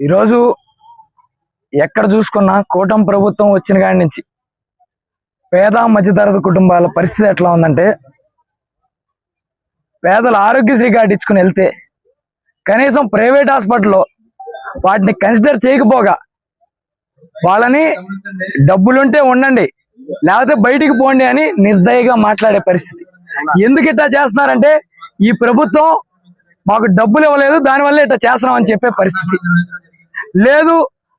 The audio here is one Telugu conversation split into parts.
ఈరోజు ఎక్కడ చూసుకున్నా కూటమి ప్రభుత్వం వచ్చిన కాడి నుంచి పేద మధ్యతరగతి కుటుంబాల పరిస్థితి ఎట్లా ఉందంటే పేదలు ఆరోగ్యశ్రీ కార్డు ఇచ్చుకుని వెళ్తే కనీసం ప్రైవేట్ హాస్పిటల్లో వాటిని కన్సిడర్ చేయకపోగా వాళ్ళని డబ్బులుంటే ఉండండి లేకపోతే బయటికి పోండి అని నిర్దయగా మాట్లాడే పరిస్థితి. ఎందుకు ఇట్లా చేస్తున్నారంటే ఈ ప్రభుత్వం మాకు డబ్బులు ఇవ్వలేదు దానివల్ల ఇట్లా చేస్తున్నాం అని చెప్పే పరిస్థితి. లేదు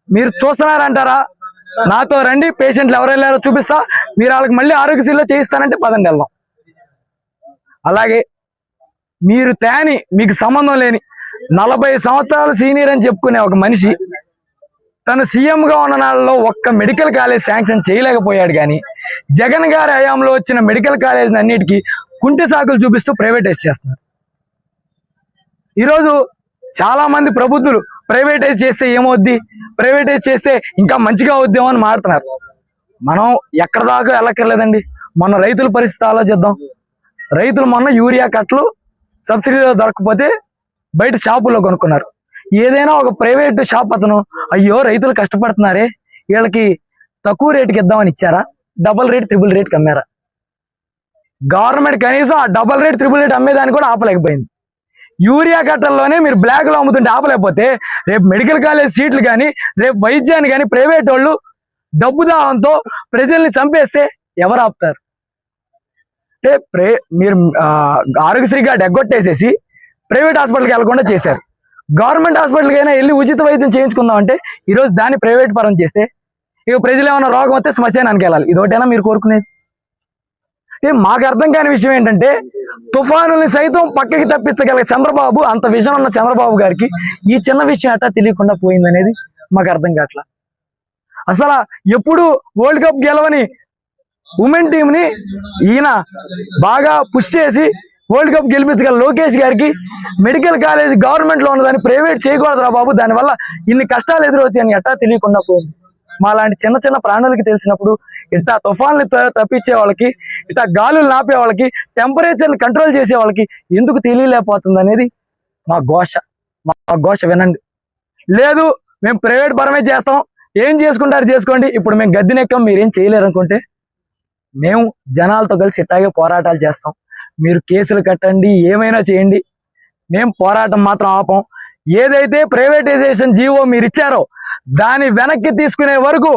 మీరు చూస్తున్నారంటారా? నాతో రండి పేషెంట్లు ఎవరు వెళ్ళారో చూపిస్తా. మీరు వాళ్ళకి మళ్ళీ ఆరోగ్యశ్రీలో చేయిస్తానంటే పదండి వెళ్దాం. అలాగే మీరు తేని మీకు సంబంధం లేని నలభై సంవత్సరాలు సీనియర్ అని చెప్పుకునే ఒక మనిషి తను సీఎంగా ఉన్న నాళ్ళలో ఒక్క మెడికల్ కాలేజ్ శాంక్షన్ చేయలేకపోయాడు కానీ జగన్ గారి హయాంలో వచ్చిన మెడికల్ కాలేజీని అన్నిటికీ కుంటి సాకులు చూపిస్తూ ప్రైవేటైజ్ చేస్తున్నారు. ఈరోజు చాలా మంది ప్రబుద్ధులు ప్రైవేటైజ్ చేస్తే ఏమవుద్ది? ప్రైవేటైజ్ చేస్తే ఇంకా మంచిగా అవుద్దేమో అని మాట్లాడుతున్నారు మనం ఎక్కడ దాకా వెళ్ళక్కర్లేదండి. మన రైతుల పరిస్థితి ఆలోచిద్దాం. రైతులు మొన్న యూరియా కట్టలు సబ్సిడీలో దొరకకపోతే బయట షాపుల్లో కొనుక్కున్నారు. ఏదైనా ఒక ప్రైవేట్ షాప్ అతను అయ్యో రైతులు కష్టపడుతున్నారే వీళ్ళకి తక్కువ రేటుకి ఇద్దామని ఇచ్చారా? డబల్ రేట్ త్రిబుల్ రేట్కి అమ్మారా? గవర్నమెంట్ కనీసం ఆ డబల్ రేట్ త్రిబుల్ రేట్ అమ్మేదాన్ని కూడా ఆపలేకపోయింది. యూరియా కట్టల్లోనే మీరు బ్లాక్లో అమ్ముతుంటే ఆపలేకపోతే రేపు మెడికల్ కాలేజ్ సీట్లు కానీ రేపు వైద్యాన్ని కానీ ప్రైవేట్ వాళ్ళు డబ్బు దాహంతో ప్రజల్ని చంపేస్తే ఎవరు ఆపుతారు? అంటే ప్రే మీరు ఆ, ఆరోగ్యశ్రీ కార్డు ఎగ్గొట్టేసేసి ప్రైవేట్ హాస్పిటల్కి వెళ్ళకుండా చేశారు. గవర్నమెంట్ హాస్పిటల్కి అయినా వెళ్ళి ఉచిత వైద్యం చేయించుకుందాం అంటే ఈరోజు దాన్ని ప్రైవేట్ పరం చేస్తే ఇక ప్రజలు ఏమైనా రోగం వస్తే శ్మశానానికి వెళ్ళాలి. ఇదొకటైనా మీరు కోరుకునేది? మాకు అర్థం కాని విషయం ఏంటంటే తుఫానుల్ని సైతం పక్కకి తప్పించగల చంద్రబాబు అంత విజన్ ఉన్న చంద్రబాబు గారికి ఈ చిన్న విషయం అట్టా తెలియకుండా పోయిందనేది మాకు అర్థం కావట్లా. అసలు ఎప్పుడు వరల్డ్ కప్ గెలవని ఉమెన్ టీం ని ఈయన బాగా పుష్ చేసి వరల్డ్ కప్ గెలిపించగల లోకేష్ గారికి మెడికల్ కాలేజ్ గవర్నమెంట్లో ఉన్నదాన్ని ప్రైవేట్ చేయకూడదురా బాబు దానివల్ల ఇన్ని కష్టాలు ఎదురవుతాయి అని ఎట్టా తెలియకుండా పోయింది. మా లాంటి చిన్న చిన్న ప్రాణులకి తెలిసినప్పుడు ఇట్లా తుఫాన్లు త- తప్పించే వాళ్ళకి ఇట్లా గాలులు నాపే వాళ్ళకి టెంపరేచర్ని కంట్రోల్ చేసే వాళ్ళకి ఎందుకు తెలియలేకపోతుంది అనేది మా ఘోష. మా ఘోష వినండి. లేదు మేము ప్రైవేట్ పరమే చేస్తాం. ఏం చేసుకుంటారు చేసుకోండి. ఇప్పుడు మేము గద్దెనెక్కం మీరేం చేయలేరు అనుకుంటే మేము జనాలతో కలిసి ఇట్టాగే పోరాటాలు చేస్తాం. మీరు కేసులు కట్టండి ఏమైనా చేయండి. మేము పోరాటం మాత్రం ఆపం. ఏదైతే ప్రైవేటైజేషన్ జీవో మీరు ఇచ్చారో దాని వెనక్కి తీసుకునే వరకు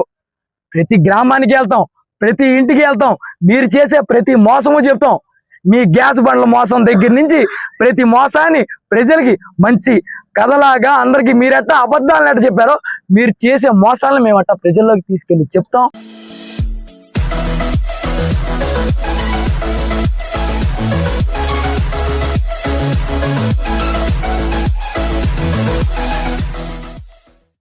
ప్రతి గ్రామానికి వెళ్తాం ప్రతి ఇంటికి వెళ్తాం మీరు చేసే ప్రతి మోసము చెప్తాం. మీ గ్యాస్ బండ్ల మోసం దగ్గర నుంచి ప్రతి మోసాన్ని ప్రజలకి మంచి కథలాగా అందరికి మీరెట్టా అబద్ధాలు ఎట్ట చెప్పారో మీరు చేసే మోసాలను మేము అట్టా ప్రజల్లోకి తీసుకెళ్ళి చెప్తాం.